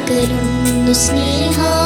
പകരുന്നു സ്നേഹ.